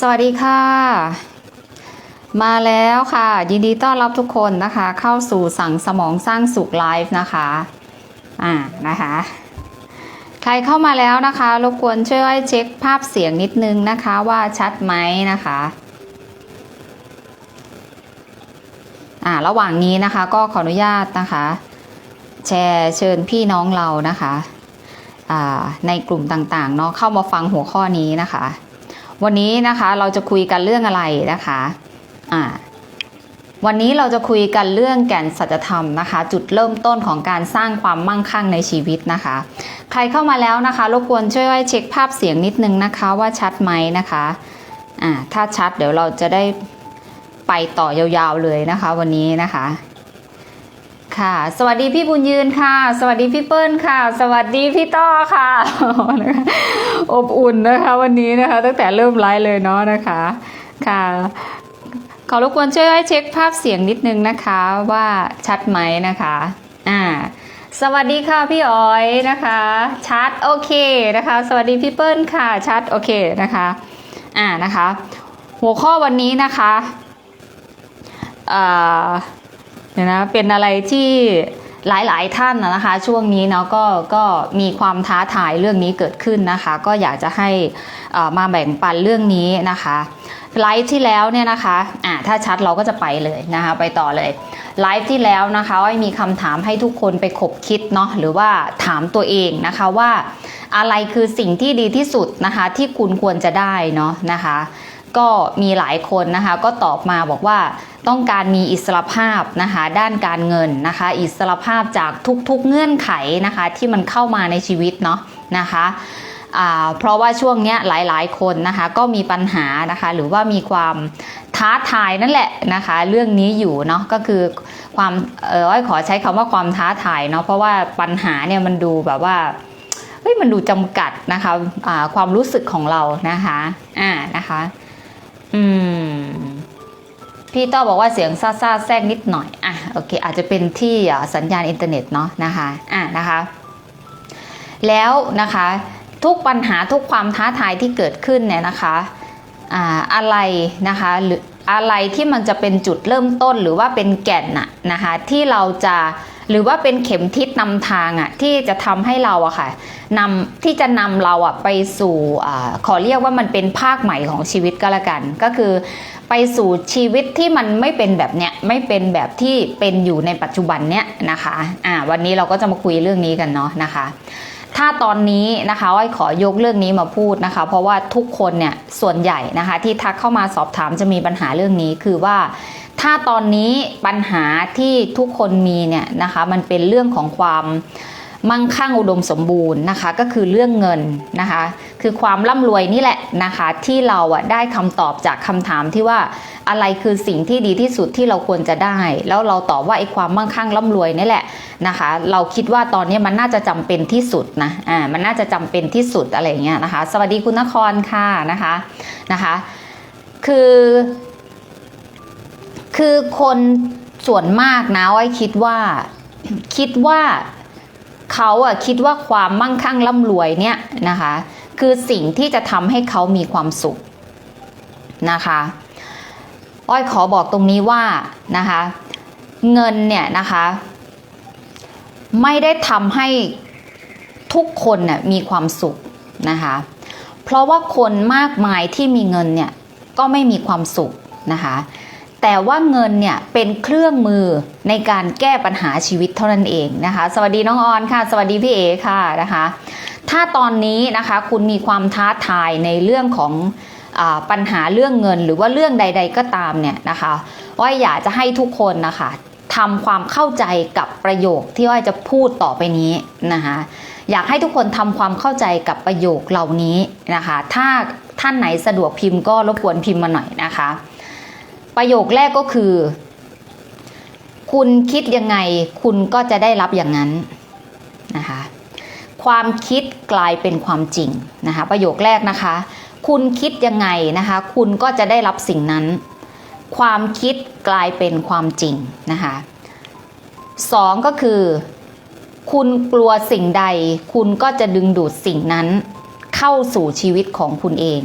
สวัสดีค่ะ มาแล้วค่ะ ยินดีต้อนรับทุกคนนะคะ เข้าสู่สั่งสมองสร้างสุขไลฟ์นะคะ อ่านะคะ ใครเข้ามาแล้วนะคะรบกวนช่วยเช็คภาพเสียงนิดนึงนะคะว่าชัดไหมนะคะอ่าระหว่างนี้นะคะก็ขออนุญาตนะคะ แชร์เชิญพี่น้องเรานะคะอ่าในกลุ่มต่างๆเนาะเข้ามาฟังหัวข้อนี้นะคะ วันนี้นะคะเราจะคุยกันเรื่องอะไรนะคะอ่าวันนี้เราจะคุยกันเรื่องแก่นสัจธรรมนะคะ จุดเริ่มต้นของการสร้างความมั่งคั่งในชีวิตนะคะ ใครเข้ามาแล้วนะคะรบกวนช่วยเช็คภาพเสียงนิดนึงนะคะว่าชัดไหมนะคะอ่าถ้าชัดเดี๋ยวเราจะได้ไปต่อยาวๆเลยนะคะ วันนี้นะคะ ค่ะ สวัสดีพี่บุญยืนค่ะ สวัสดีพี่เปิ้ลค่ะ สวัสดีพี่ต้อค่ะ อบอุ่นนะคะ วันนี้นะคะ ตั้งแต่เริ่มไลฟ์เลยเนาะนะคะ ค่ะขอรบกวนช่วยให้เช็คภาพเสียงนิดนึงนะคะว่าชัดไหมนะคะอ่าสวัสดีค่ะพี่อ๋อยนะคะ ชัดโอเคนะคะ สวัสดีพี่เปิ้ลค่ะ ชัดโอเคนะคะอ่านะคะ หัวข้อวันนี้นะคะอ่า เดี๋ยนะเป็นอะไรที่หลายๆท่านนะคะ ช่วงนี้เนาะก็ก็มีความท้าทายเรื่องนี้เกิดขึ้นนะคะ ก็อยากจะให้มาแบ่งปันเรื่องนี้นะคะไลฟ์ที่แล้วเนี่ยนะคะอ่าถ้าชัดเราก็จะไปเลยนะคะ ไปต่อเลยไลฟ์ที่แล้วนะคะมีคำถามให้ทุกคนไปขบคิดเนาะหรือว่าถามตัวเองนะคะว่าอะไรคือสิ่งที่ดีที่สุดนะคะ ที่คุณควรจะได้เนาะนะคะ ก็มีหลายคนนะคะก็ตอบมาบอกว่าต้องการมีอิสรภาพนะคะด้านการเงินนะคะ อิสรภาพจากทุกๆเงื่อนไขนะคะที่มันเข้ามาในชีวิตเนาะนะคะเพราะว่าช่วงนี้ยหลายๆ คนนะคะก็มีปัญหานะคะหรือว่ามีความท้าทายนั่นแหละนะคะเรื่องนี้อยู่เนาะก็คือความเอออ้อยขอใช้คำว่าความท้าทายเนาะเพราะว่าปัญหาเนี่ยมันดูแบบว่าเฮ้ยมันดูจำกัดนะคะะความรู้สึกของเรานะคะอ่านะคะ อืม พี่ต้อบอกว่าเสียงซ่าซาแทรกนิดหน่อย อะ โอเค อาจจะเป็นที่สัญญาณอินเทอร์เน็ตเนาะนะคะ อะนะคะ แล้วนะคะ ทุกปัญหาทุกความท้าทายที่เกิดขึ้นเนี่ยนะคะอ่าอะไรนะคะหรืออะไรที่มันจะเป็นจุดเริ่มต้นหรือว่าเป็นแก่นน่ะนะคะ ที่เราจะ หรือว่าเป็นเข็มทิศนำทางอะ่ะที่จะทำให้เราอะค่ะนำที่จะนำเราอะไปสู่อขอเรียกว่ามันเป็นภาคใหม่ของชีวิตก็แล้วกัน ก็คือไปสู่ชีวิตที่มันไม่เป็นแบบเนี้ยไม่เป็นแบบที่เป็นอยู่ในปัจจุบันเนี้ยนะคะอ่าวันนี้เราก็จะมาคุยเรื่องนี้กันเนาะนะคะถ้าตอนนี้นะคะอ้อยขอยกเรื่องนี้มาพูดนะคะ เพราะว่าทุกคนเนี่ยส่วนใหญ่นะคะ ที่ทักเข้ามาสอบถามจะมีปัญหาเรื่องนี้คือว่า ถ้าตอนนี้ปัญหาที่ทุกคนมีเนี่ยนะคะมันเป็นเรื่องของความมั่งคั่งอุดมสมบูรณ์นะคะ ก็คือเรื่องเงินนะคะ คือความร่ำรวยนี่แหละนะคะ ที่เราอะได้คำตอบจากคำถามที่ว่าอะไรคือสิ่งที่ดีที่สุดที่เราควรจะได้ แล้วเราตอบว่าไอ้ความมั่งคั่งร่ำรวยนี่แหละนะคะ เราคิดว่าตอนนี้มันน่าจะจำเป็นที่สุดนะอ่ามันน่าจะจำเป็นที่สุดอะไรเงี้ยนะคะ สวัสดีคุณนครค่ะนะคะนะคะ คือ คือคนส่วนมากนะอ้อยคิดว่าคิดว่าเขาอะคิดว่าความมั่งคั่งร่ำรวยเนี่ยนะคะ คือสิ่งที่จะทำให้เขามีความสุขนะคะอ้อยขอบอกตรงนี้ว่านะคะ เงินเนี่ยนะคะ ไม่ได้ทำให้ทุกคนน่ะมีความสุขนะคะ เพราะว่าคนมากมายที่มีเงินเนี่ยก็ไม่มีความสุขนะคะ แต่ว่าเงินเนี่ยเป็นเครื่องมือในการแก้ปัญหาชีวิตเท่านั้นเองนะคะ สวัสดีน้องออนค่ะ สวัสดีพี่เอค่ะนะคะ ถ้าตอนนี้นะคะคุณมีความท้าทายในเรื่องของอปัญหาเรื่องเงิน หรือว่าเรื่องใด ๆก็ตามเนี่ยนะคะว่าอยากจะให้ทุกคนนะคะทำความเข้าใจกับประโยคที่ว่าจะพูดต่อไปนี้นะคะอยากให้ทุกคนทำความเข้าใจกับประโยคเหล่านี้นะคะ ถ้าท่านไหนสะดวกพิมพ์ก็รบกวนพิมพ์มาหน่อยนะคะ ประโยคแรกก็คือ คุณคิดยังไง คุณก็จะได้รับอย่างนั้นนะคะความคิดกลายเป็นความจริงนะคะประโยคแรกนะคะ คุณคิดยังไงนะคะ คุณก็จะได้รับสิ่งนั้น ความคิดกลายเป็นความจริงนะคะสองก็คือ คุณกลัวสิ่งใด คุณก็จะดึงดูดสิ่งนั้น เข้าสู่ชีวิตของคุณเอง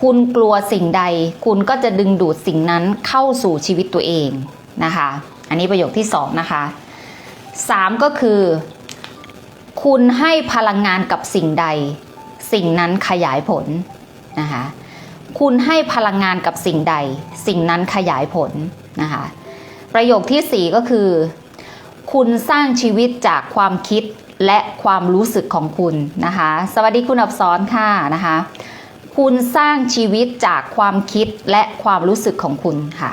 คุณกลัวสิ่งใด คุณก็จะดึงดูดสิ่งนั้นเข้าสู่ชีวิตตัวเองนะคะ อันนี้ประโยคที่สองนะคะสามก็คือ คุณให้พลังงานกับสิ่งใด สิ่งนั้นขยายผลนะคะคุณให้พลังงานกับสิ่งใด สิ่งนั้นขยายผลนะคะประโยคที่สี่ก็คือ คุณสร้างชีวิตจากความคิดและความรู้สึกของคุณนะคะ สวัสดีคุณอับสอนค่ะนะคะ คุณสร้างชีวิตจากความคิดและความรู้สึกของคุณค่ะ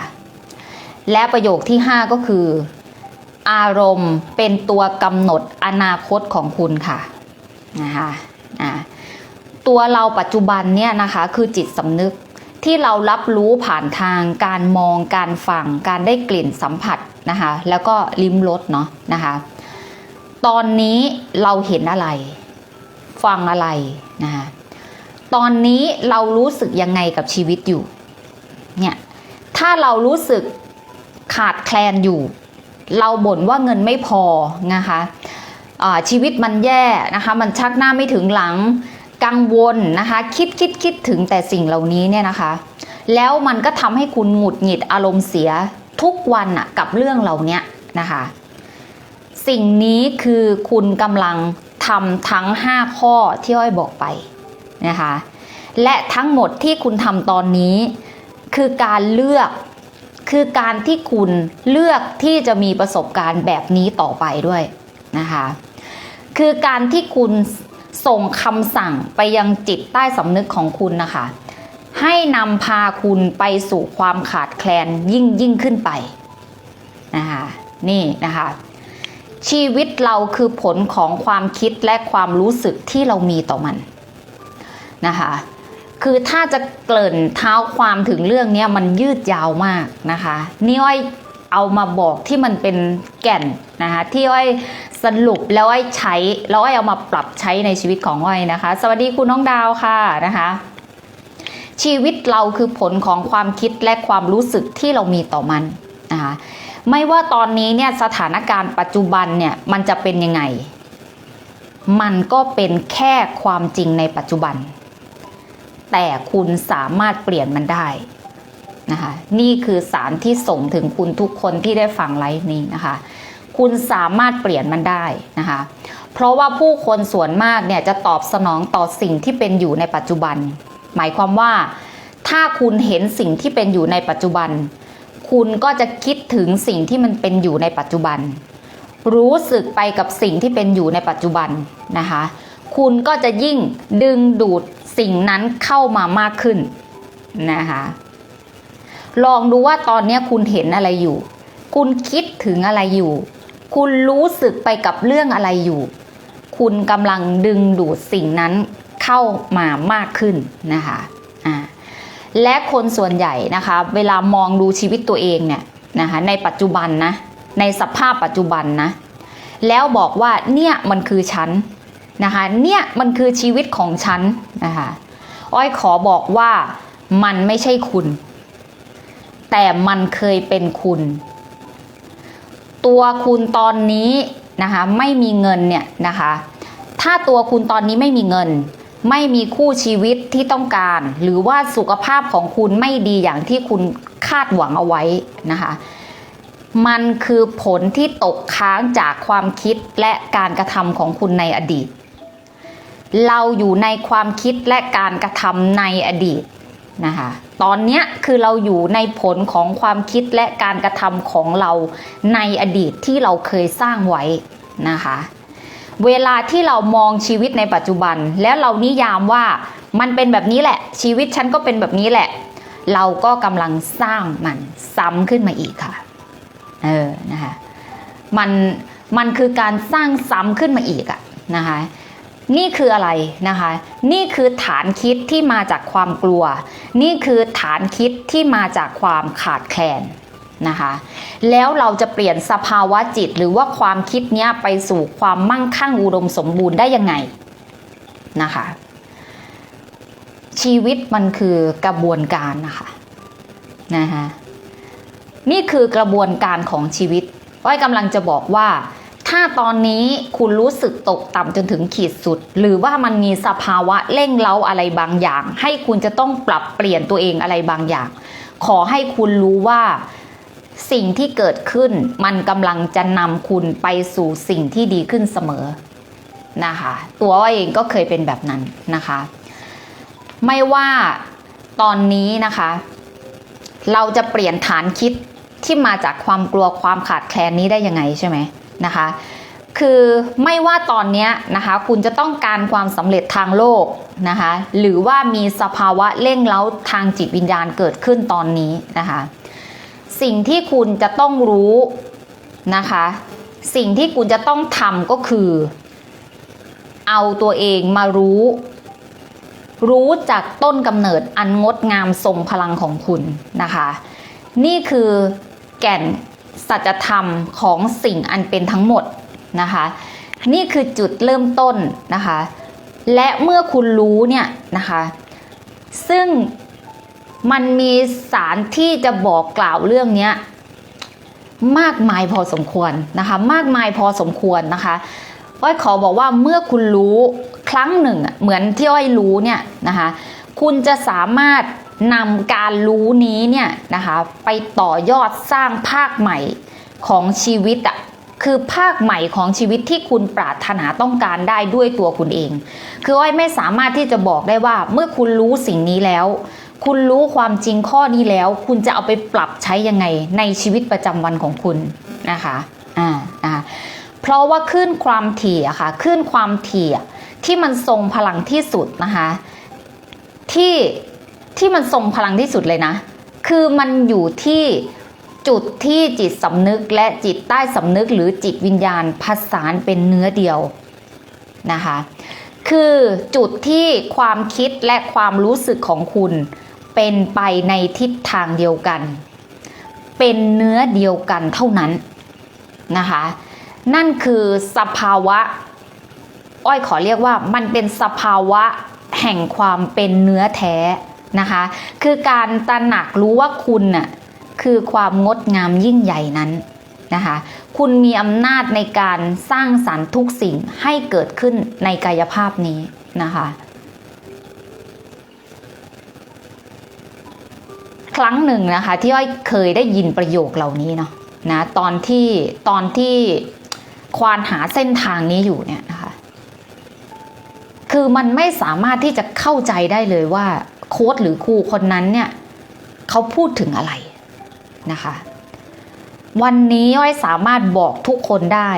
และประโยคที่ 5 ก็คือ อารมณ์เป็นตัวกำหนดอนาคตของคุณค่ะนะคะอ่าตัวเราปัจจุบันเนี่ยนะคะคือจิตสำนึกที่เรารับรู้ผ่านทางการมองการฟังการได้กลิ่นสัมผัสนะคะแล้วก็ลิ้มรสเนาะนะคะตอนนี้เราเห็นอะไร ฟังอะไรนะคะ ตอนนี้เรารู้สึกยังไงกับชีวิตอยู่ เนี่ย ถ้าเรารู้สึกขาดแคลนอยู่ เราบ่นว่าเงินไม่พอนะคะชีวิตมันแย่นะคะ มันชักหน้าไม่ถึงหลังกังวลนะคะ คิดคิดคิดถึงแต่สิ่งเหล่านี้เนี่ยนะคะ แล้วมันก็ทำให้คุณหงุดหงิดอารมณ์เสียทุกวันอะกับเรื่องเหล่านี้นะคะ สิ่งนี้คือคุณกำลังทำทั้ง 5 ข้อที่อ้อยบอกไป นะคะ และทั้งหมดที่คุณทำตอนนี้ คือการเลือกคือการที่คุณเลือกที่จะมีประสบการณ์แบบนี้ต่อไปด้วยนะคะ คือการที่คุณส่งคำสั่งไปยังจิตใต้สำนึกของคุณนะคะ ให้นำพาคุณไปสู่ความขาดแคลนยิ่งยิ่งขึ้นไปนะคะนี่นะคะ ชีวิตเราคือผลของความคิดและความรู้สึกที่เรามีต่อมัน นะคะ คือถ้าจะเกริ่นเท้าความถึงเรื่องนี้มันยืดยาวมากนะคะนี่อ้อยเอามาบอกที่มันเป็นแก่นนะคะที่อ้อยสรุปแล้วอ้อยใช้แล้วอ้อยเอามาปรับใช้ในชีวิตของอ้อยนะคะ สวัสดีคุณน้องดาวค่ะนะคะชีวิตเราคือผลของความคิดและความรู้สึกที่เรามีต่อมันนะคะไม่ว่าตอนนี้เนี่ยสถานการณ์ปัจจุบันเนี่ยมันจะเป็นยังไง มันก็เป็นแค่ความจริงในปัจจุบัน แต่คุณสามารถเปลี่ยนมันได้นะคะนี่คือสารที่ส่งถึงคุณทุกคนที่ได้ฟังไลฟ์นี้นะคะ คุณสามารถเปลี่ยนมันได้นะคะ เพราะว่าผู้คนส่วนมากเนี่ยจะตอบสนองต่อสิ่งที่เป็นอยู่ในปัจจุบัน หมายความว่า ถ้าคุณเห็นสิ่งที่เป็นอยู่ในปัจจุบัน คุณก็จะคิดถึงสิ่งที่มันเป็นอยู่ในปัจจุบัน รู้สึกไปกับสิ่งที่เป็นอยู่ในปัจจุบันนะคะ คุณก็จะยิ่งดึงดูด สิ่งนั้นเข้ามามากขึ้นนะคะ ลองดูว่าตอนนี้คุณเห็นอะไรอยู่ คุณคิดถึงอะไรอยู่ คุณรู้สึกไปกับเรื่องอะไรอยู่ คุณกำลังดึงดูดสิ่งนั้นเข้ามามากขึ้นนะคะอ่าและคนส่วนใหญ่นะคะ เวลามองดูชีวิตตัวเองเนี่ยนะคะในปัจจุบันนะในสภาพปัจจุบันนะแล้วบอกว่าเนี่ยมันคือฉัน นะคะเนี่ยมันคือชีวิตของฉันนะคะอ้อยขอบอกว่ามันไม่ใช่คุณ แต่มันเคยเป็นคุณ ตัวคุณตอนนี้นะคะไม่มีเงินเนี่ยนะคะถ้าตัวคุณตอนนี้ไม่มีเงิน ไม่มีคู่ชีวิตที่ต้องการ หรือว่าสุขภาพของคุณไม่ดีอย่างที่คุณคาดหวังเอาไว้นะคะมันคือผลที่ตกค้างจากความคิดและการกระทำของคุณในอดีต เราอยู่ในความคิดและการกระทำในอดีตนะคะตอนนี้คือเราอยู่ในผลของความคิดและการกระทำของเราในอดีตที่เราเคยสร้างไว้นะคะเวลาที่เรามองชีวิตในปัจจุบัน แล้วเรานิยามว่ามันเป็นแบบนี้แหละ ชีวิตฉันก็เป็นแบบนี้แหละ เราก็กำลังสร้างมันซ้ำขึ้นมาอีกค่ะเออนะคะมันมันคือการสร้างซ้ำขึ้นมาอีกอะนะคะ นี่คืออะไรนะคะ นี่คือฐานคิดที่มาจากความกลัว นี่คือฐานคิดที่มาจากความขาดแคลนนะคะ แล้วเราจะเปลี่ยนสภาวะจิตหรือว่าความคิดเนี้ยไปสู่ความมั่งคั่งอุดมสมบูรณ์ได้ยังไงนะคะ ชีวิตมันคือกระบวนการนะคะนะคะนี่คือกระบวนการของชีวิตอ้อยกำลังจะบอกว่า ถ้าตอนนี้คุณรู้สึกตกต่ำจนถึงขีดสุด หรือว่ามันมีสภาวะเร่งเร้าอะไรบางอย่าง ให้คุณจะต้องปรับเปลี่ยนตัวเองอะไรบางอย่าง ขอให้คุณรู้ว่าสิ่งที่เกิดขึ้น มันกำลังจะนำคุณไปสู่สิ่งที่ดีขึ้นเสมอนะคะ ตัวเองก็เคยเป็นแบบนั้นนะคะ ไม่ว่าตอนนี้นะคะ เราจะเปลี่ยนฐานคิดที่มาจากความกลัวความขาดแคลนนี้ได้ยังไงใช่ไหม นะคะ คือไม่ว่าตอนนี้นะคะ คุณจะต้องการความสำเร็จทางโลกนะคะ หรือว่ามีสภาวะเร่งเร้าทางจิตวิญญาณเกิดขึ้นตอนนี้นะคะ สิ่งที่คุณจะต้องรู้นะคะ สิ่งที่คุณจะต้องทำก็คือ เอาตัวเองมารู้ รู้จากต้นกำเนิดอันงดงามทรงพลังของคุณนะคะ นี่คือแก่น สัจธรรมของสิ่งอันเป็นทั้งหมดนะคะ นี่คือจุดเริ่มต้นนะคะ และเมื่อคุณรู้เนี่ยนะคะ ซึ่งมันมีสารที่จะบอกกล่าวเรื่องนี้มากมายพอสมควรนะคะ มากมายพอสมควรนะคะอ้อยขอบอกว่าเมื่อคุณรู้ครั้งหนึ่งเหมือนที่อ้อยรู้เนี่ยนะคะ คุณจะสามารถ นำการรู้นี้เนี่ยนะคะไปต่อยอดสร้างภาคใหม่ของชีวิตอะคือภาคใหม่ของชีวิตที่คุณปรารถนาต้องการได้ด้วยตัวคุณเอง คืออ้อยไม่สามารถที่จะบอกได้ว่า เมื่อคุณรู้สิ่งนี้แล้ว คุณรู้ความจริงข้อนี้แล้ว คุณจะเอาไปปรับใช้ยังไงในชีวิตประจำวันของคุณนะคะอ่าอ่าเพราะว่าคลื่นความถี่อะค่ะคลื่นความถี่ที่มันทรงพลังที่สุดนะคะ ที่ ที่มันทรงพลังที่สุดเลยนะ คือมันอยู่ที่จุดที่จิตสำนึกและจิตใต้สำนึกหรือจิตวิญญาณผสานเป็นเนื้อเดียวนะคะ คือจุดที่ความคิดและความรู้สึกของคุณเป็นไปในทิศทางเดียวกัน เป็นเนื้อเดียวกันเท่านั้นนะคะ นั่นคือสภาวะ อ้อยขอเรียกว่ามันเป็นสภาวะแห่งความเป็นเนื้อแท้ นะคะ คือการตระหนักรู้ว่าคุณน่ะคือความงดงามยิ่งใหญ่นั้นนะคะ คุณมีอำนาจในการสร้างสรรค์ทุกสิ่งให้เกิดขึ้นในกายภาพนี้นะคะ ครั้งหนึ่งนะคะที่อ้อยเคยได้ยินประโยคเหล่านี้เนาะนะตอนที่ตอนที่ควานหาเส้นทางนี้อยู่เนี่ยนะคะ คือมันไม่สามารถที่จะเข้าใจได้เลยว่า โค้ดหรือครูคนนั้นเนี่ยเขาพูดถึงอะไรนะคะ วันนี้อ้อยสามารถบอกทุกคนได้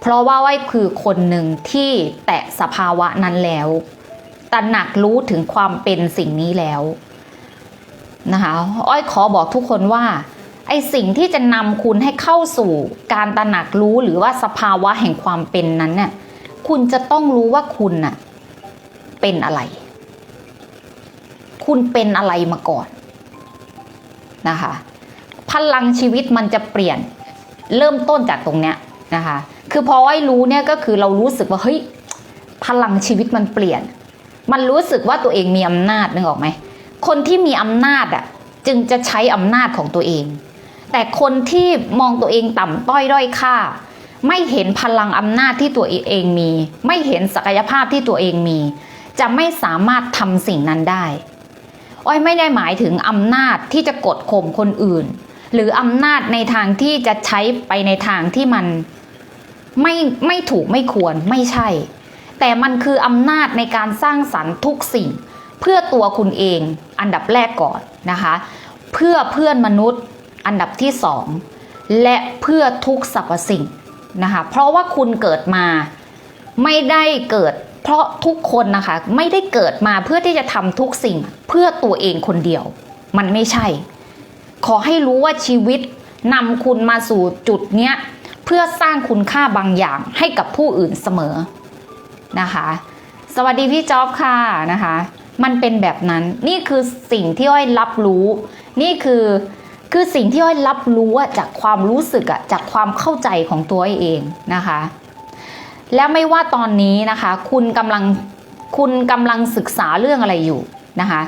เพราะว่าอ้อยคือคนหนึ่งที่แตะสภาวะนั้นแล้วตระหนักรู้ถึงความเป็นสิ่งนี้แล้วนะคะอ้อยขอบอกทุกคนว่าไอสิ่งที่จะนำคุณให้เข้าสู่การตระหนักรู้หรือว่าสภาวะแห่งความเป็นนั้นเนี่ยคุณจะต้องรู้ว่าคุณน่ะเป็นอะไร คุณเป็นอะไรมาก่อนนะคะ พลังชีวิตมันจะเปลี่ยนเริ่มต้นจากตรงเนี้ยนะคะ คือพอไอ้รู้เนี่ยก็คือเรารู้สึกว่าเฮ้ยพลังชีวิตมันเปลี่ยน มันรู้สึกว่าตัวเองมีอำนาจนึกออกไหมคนที่มีอำนาจอะจึงจะใช้อำนาจของตัวเอง แต่คนที่มองตัวเองต่ำต้อยด้อยค่า ไม่เห็นพลังอำนาจที่ตัวเองมี ไม่เห็นศักยภาพที่ตัวเองมี จะไม่สามารถทำสิ่งนั้นได้ อ้อยไม่ได้หมายถึงอำนาจที่จะกดข่มคนอื่น หรืออำนาจในทางที่จะใช้ไปในทางที่มันไม่ไม่ถูกไม่ควรไม่ใช่ แต่มันคืออำนาจในการสร้างสรรค์ทุกสิ่ง เพื่อตัวคุณเองอันดับแรกก่อนนะคะ เพื่อเพื่อนมนุษย์อันดับที่สองและเพื่อทุกสรรพสิ่งนะคะเพราะว่าคุณเกิดมาไม่ได้เกิด เพราะทุกคนนะคะไม่ได้เกิดมาเพื่อที่จะทำทุกสิ่งเพื่อตัวเองคนเดียว มันไม่ใช่ ขอให้รู้ว่าชีวิตนำคุณมาสู่จุดเนี้ยเพื่อสร้างคุณค่าบางอย่างให้กับผู้อื่นเสมอนะคะ สวัสดีพี่จ๊อบค่ะนะคะ มันเป็นแบบนั้นนี่คือสิ่งที่อ้อยรับรู้ นี่คือคือสิ่งที่อ้อยรับรู้จากความรู้สึกอะจากความเข้าใจของตัวเองนะคะ แล้วไม่ว่าตอนนี้นะคะ คุณกำลังคุณกำลังศึกษาเรื่องอะไรอยู่นะคะ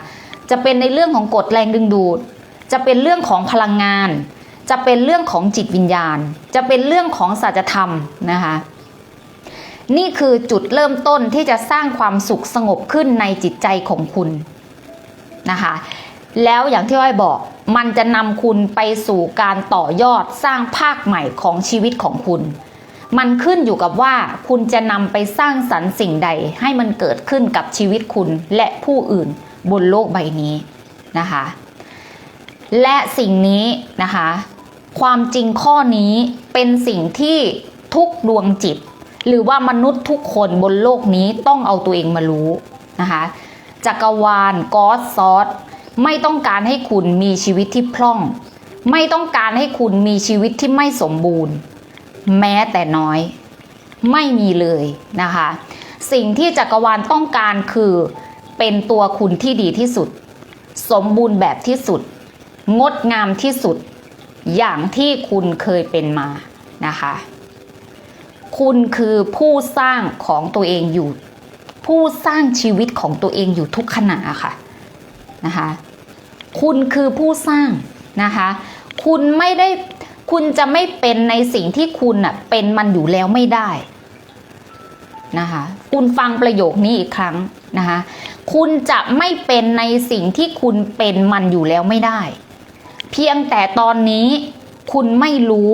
จะเป็นในเรื่องของกฎแรงดึงดูด จะเป็นเรื่องของพลังงาน จะเป็นเรื่องของจิตวิญญาณ จะเป็นเรื่องของสัจธรรมนะคะนี่คือจุดเริ่มต้นที่จะสร้างความสุขสงบขึ้นในจิตใจของคุณนะคะ แล้วอย่างที่อ้อยบอกมันจะนำคุณไปสู่การต่อยอดสร้างภาคใหม่ของชีวิตของคุณ มันขึ้นอยู่กับว่าคุณจะนำไปสร้างสรรค์สิ่งใดให้มันเกิดขึ้นกับชีวิตคุณและผู้อื่นบนโลกใบนี้นะคะ และสิ่งนี้นะคะ ความจริงข้อนี้เป็นสิ่งที่ทุกดวงจิต หรือว่ามนุษย์ทุกคนบนโลกนี้ต้องเอาตัวเองมารู้นะคะจักรวาลกอสซอสไม่ต้องการให้คุณมีชีวิตที่พร่อง ไม่ต้องการให้คุณมีชีวิตที่ไม่สมบูรณ์ แม้แต่น้อย ไม่มีเลยนะคะ สิ่งที่จักรวาลต้องการคือเป็นตัวคุณที่ดีที่สุด สมบูรณ์แบบที่สุด งดงามที่สุด อย่างที่คุณเคยเป็นมานะคะ คุณคือผู้สร้างของตัวเองอยู่ ผู้สร้างชีวิตของตัวเองอยู่ทุกขณะค่ะนะคะ คุณคือผู้สร้างนะคะ คุณไม่ได้ คุณจะไม่เป็นในสิ่งที่คุณอะเป็นมันอยู่แล้วไม่ได้นะคะคุณฟังประโยคนี้อีกครั้งนะคะคุณจะไม่เป็นในสิ่งที่คุณเป็นมันอยู่แล้วไม่ได้ เพียงแต่ตอนนี้คุณไม่รู้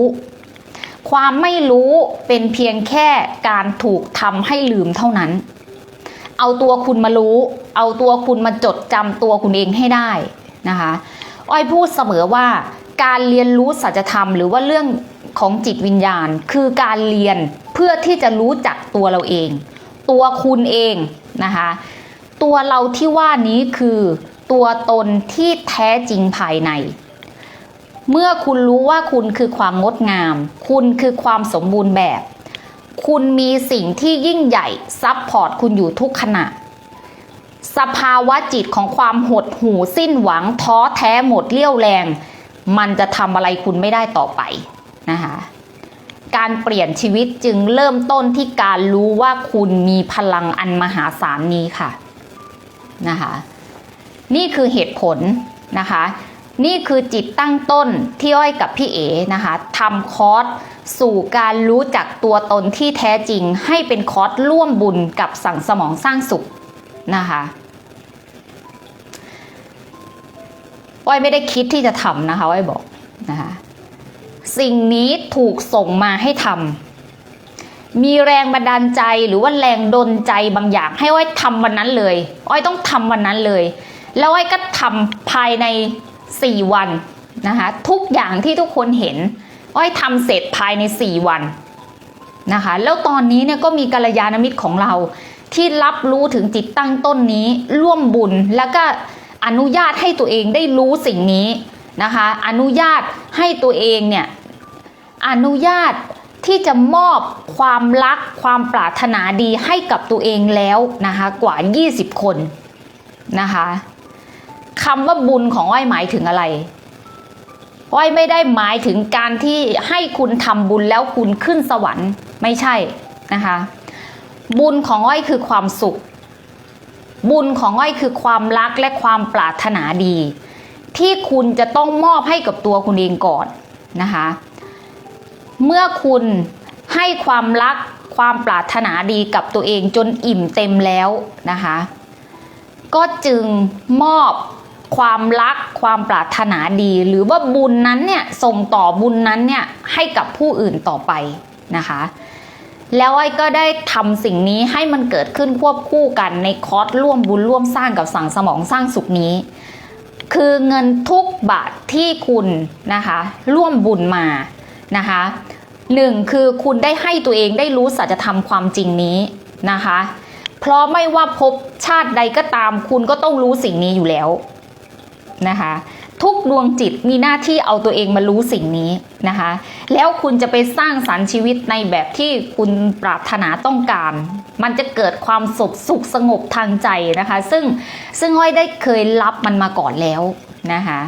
ความไม่รู้เป็นเพียงแค่การถูกทำให้ลืมเท่านั้น เอาตัวคุณมารู้ เอาตัวคุณมาจดจำตัวคุณเองให้ได้นะคะอ้อยพูดเสมอว่า การเรียนรู้สัจธรรม หรือว่าเรื่องของจิตวิญญาณ คือการเรียนเพื่อที่จะรู้จักตัวเราเอง ตัวคุณเองนะคะ ตัวเราที่ว่านี้คือตัวตนที่แท้จริงภายใน เมื่อคุณรู้ว่าคุณคือความงดงาม คุณคือความสมบูรณ์แบบ คุณมีสิ่งที่ยิ่งใหญ่ซับพอร์ตคุณอยู่ทุกขณะสภาวะจิตของความหดหู่สิ้นหวังท้อแท้หมดเรี่ยวแรง มันจะทำอะไรคุณไม่ได้ต่อไปนะคะการเปลี่ยนชีวิตจึงเริ่มต้นที่การรู้ว่าคุณมีพลังอันมหาศาลนี้ค่ะนะคะนี่คือเหตุผลนะคะนี่คือจิตตั้งต้นที่อ้อยกับพี่เอนะคะทำคอร์สสู่การรู้จักตัวตนที่แท้จริง ให้เป็นคอร์สร่วมบุญกับสั่งสมองสร้างสุขนะคะ อ้อยไม่ได้คิดที่จะทำนะคะอ้อยบอกนะคะสิ่งนี้ถูกส่งมาให้ทำมีแรงบันดาลใจหรือว่าแรงดลใจบางอย่าง ให้อ้อยทำวันนั้นเลย อ้อยต้องทำวันนั้นเลย แล้วอ้อยก็ทำภายใน 4 วันนะคะทุกอย่างที่ทุกคนเห็น อ้อยทำเสร็จภายใน 4 วันนะคะแล้วตอนนี้เนี่ยก็มีกัลยาณมิตรของเราที่รับรู้ถึงจิตตั้งต้นนี้ร่วมบุญแล้วก็ อนุญาตให้ตัวเองได้รู้สิ่งนี้นะคะ อนุญาตให้ตัวเองเนี่ยอนุญาตที่จะมอบความรักความปรารถนาดีให้กับตัวเองแล้วนะคะกว่า 20 คนนะคะคำว่าบุญของอ้อยหมายถึงอะไร อ้อยไม่ได้หมายถึงการที่ให้คุณทำบุญแล้วคุณขึ้นสวรรค์ไม่ใช่นะคะ บุญของอ้อยคือความสุข บุญของอ้อยคือความรักและความปรารถนาดี ที่คุณจะต้องมอบให้กับตัวคุณเองก่อนนะคะ เมื่อคุณให้ความรักความปรารถนาดีกับตัวเองจนอิ่มเต็มแล้วนะคะ ก็จึงมอบความรักความปรารถนาดี หรือว่าบุญนั้นเนี่ยส่งต่อบุญนั้นเนี่ยให้กับผู้อื่นต่อไปนะคะ แล้วไอ้ก็ได้ทำสิ่งนี้ให้มันเกิดขึ้นควบคู่กันในคอร์สร่วมบุญร่วมสร้างกับสั่งสมองสร้างสุขนี้ คือเงินทุกบาทที่คุณนะคะ ร่วมบุญมานะคะหนึ่งคือคุณได้ให้ตัวเองได้รู้สัจธรรมความจริงนี้นะคะ เพราะไม่ว่าภพชาติใดก็ตามคุณก็ต้องรู้สิ่งนี้อยู่แล้วนะคะ ทุกดวงจิตมีหน้าที่เอาตัวเองมารู้สิ่งนี้นะคะ แล้วคุณจะไปสร้างสรรค์ชีวิตในแบบที่คุณปรารถนาต้องการ มันจะเกิดความสุขสุขสงบทางใจนะคะ ซึ่งซึ่งอ้อยได้เคยรับมันมาก่อนแล้วนะคะ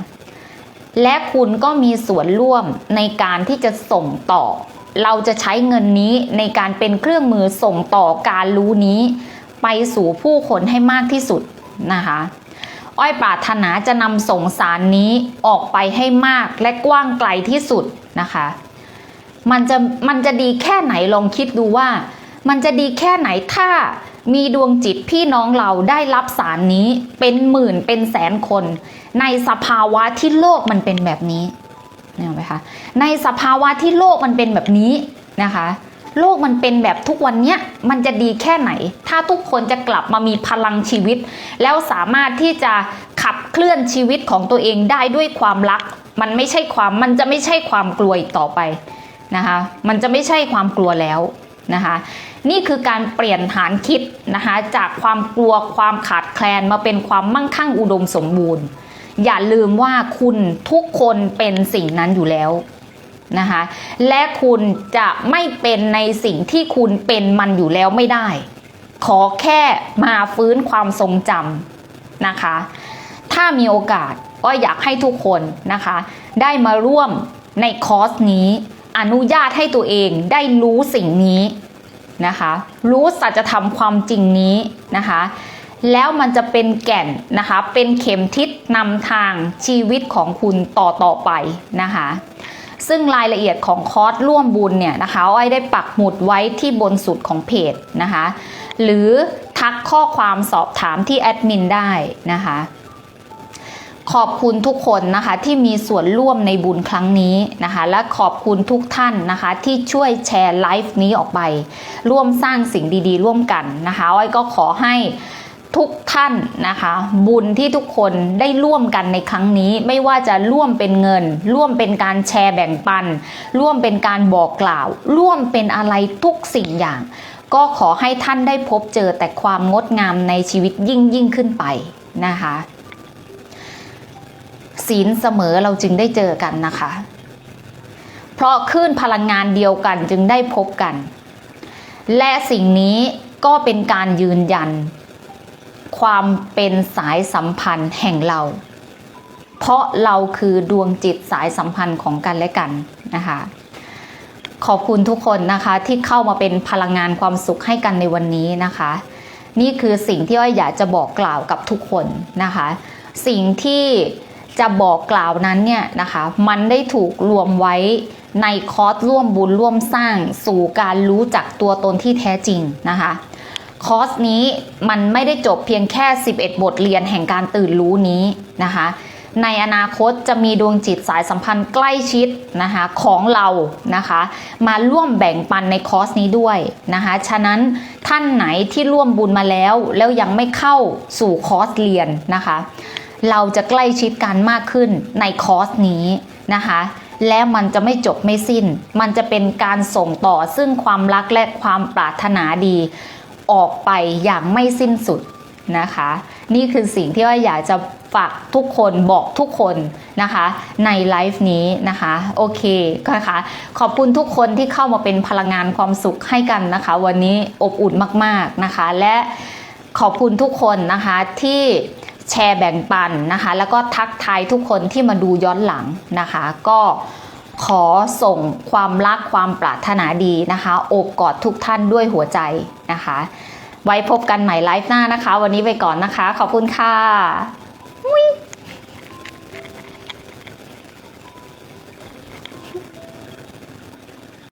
และคุณก็มีส่วนร่วมในการที่จะส่งต่อ เราจะใช้เงินนี้ในการเป็นเครื่องมือส่งต่อการรู้นี้ ไปสู่ผู้คนให้มากที่สุดนะคะ อ้อยปรารถนาจะนำสงสารนี้ออกไปให้มากและกว้างไกลที่สุดนะคะ มันจะมันจะดีแค่ไหนลองคิดดูว่า มันจะดีแค่ไหนถ้ามีดวงจิตพี่น้องเราได้รับสารนี้เป็นหมื่นเป็นแสนคน ในสภาวะที่โลกมันเป็นแบบนี้เนี่ยไหมคะในสภาวะที่โลกมันเป็นแบบนี้นะคะ โลกมันเป็นแบบทุกวันเนี้ยมันจะดีแค่ไหน ถ้าทุกคนจะกลับมามีพลังชีวิต แล้วสามารถที่จะขับเคลื่อนชีวิตของตัวเองได้ด้วยความรัก มันไม่ใช่ความมันจะไม่ใช่ความกลัวอีกต่อไปนะคะ มันจะไม่ใช่ความกลัวแล้วนะคะนี่คือการเปลี่ยนฐานคิดนะคะจากความกลัวความขาดแคลนมาเป็นความมั่งคั่งอุดมสมบูรณ์ อย่าลืมว่าคุณทุกคนเป็นสิ่งนั้นอยู่แล้ว นะคะ และคุณจะไม่เป็นในสิ่งที่คุณเป็นมันอยู่แล้วไม่ได้ ขอแค่มาฟื้นความทรงจำนะคะ ถ้ามีโอกาสก็อยากให้ทุกคนนะคะ ได้มาร่วมในคอร์สนี้ อนุญาตให้ตัวเองได้รู้สิ่งนี้นะคะ รู้สัจธรรมความจริงนี้นะคะ แล้วมันจะเป็นแก่นนะคะ เป็นเข็มทิศนำทางชีวิตของคุณต่อต่อไปนะคะ ซึ่งรายละเอียดของคอร์สร่วมบุญเนี่ยนะคะอ้อยได้ปักหมุดไว้ที่บนสุดของเพจนะคะ หรือทักข้อความสอบถามที่แอดมินได้นะคะขอบคุณทุกคนนะคะที่มีส่วนร่วมในบุญครั้งนี้นะคะ และขอบคุณทุกท่านนะคะ ที่ช่วยแชร์ไลฟ์นี้ออกไป ร่วมสร้างสิ่งดีๆ ร่วมกันนะคะอ้อยก็ขอให้ ทุกท่านนะคะ บุญที่ทุกคนได้ร่วมกันในครั้งนี้ ไม่ว่าจะร่วมเป็นเงิน ร่วมเป็นการแชร์แบ่งปัน ร่วมเป็นการบอกกล่าว ร่วมเป็นอะไรทุกสิ่งอย่าง ก็ขอให้ท่านได้พบเจอแต่ความงดงามในชีวิตยิ่งยิ่งขึ้นไปนะคะศีลเสมอเราจึงได้เจอกันนะคะ เพราะคลื่นพลังงานเดียวกันจึงได้พบกัน และสิ่งนี้ก็เป็นการยืนยัน ความเป็นสายสัมพันธ์แห่งเรา เพราะเราคือดวงจิตสายสัมพันธ์ของกันและกันนะคะ ขอบคุณทุกคนนะคะที่เข้ามาเป็นพลังงานความสุขให้กันในวันนี้นะคะ นี่คือสิ่งที่อ้อยอยากจะบอกกล่าวกับทุกคนนะคะ สิ่งที่จะบอกกล่าวนั้นเนี่ยนะคะ มันได้ถูกรวมไว้ในคอร์สร่วมบุญร่วมสร้างสู่การรู้จักตัวตนที่แท้จริงนะคะ คอร์สนี้มันไม่ได้จบเพียงแค่ 11 บทเรียนแห่งการตื่นรู้นี้นะคะในอนาคตจะมีดวงจิตสายสัมพันธ์ใกล้ชิดนะคะของเรานะคะ มาร่วมแบ่งปันในคอร์สนี้ด้วยนะคะฉะนั้นท่านไหนที่ร่วมบุญมาแล้ว แล้วยังไม่เข้าสู่คอร์สเรียนนะคะ เราจะใกล้ชิดกันมากขึ้นในคอร์สนี้นะคะ และมันจะไม่จบไม่สิ้น มันจะเป็นการส่งต่อซึ่งความรักและความปรารถนาดี ออกไปอย่างไม่สิ้นสุดนะคะ นี่คือสิ่งที่ว่าอยากจะฝากทุกคนบอกทุกคนนะคะในไลฟ์นี้นะคะโอเคก็นะคะขอบคุณทุกคนที่เข้ามาเป็นพลังงานความสุขให้กันนะคะ วันนี้อบอุ่นมากๆนะคะ และขอบคุณทุกคนนะคะที่แชร์แบ่งปันนะคะ แล้วก็ทักทายทุกคนที่มาดูย้อนหลังนะคะ ก็ ขอส่งความรักความปรารถนาดีนะคะโอบกอดทุกท่านด้วยหัวใจนะคะ ไว้พบกันใหม่ไลฟ์หน้านะคะ วันนี้ไปก่อนนะคะ ขอบคุณค่ะ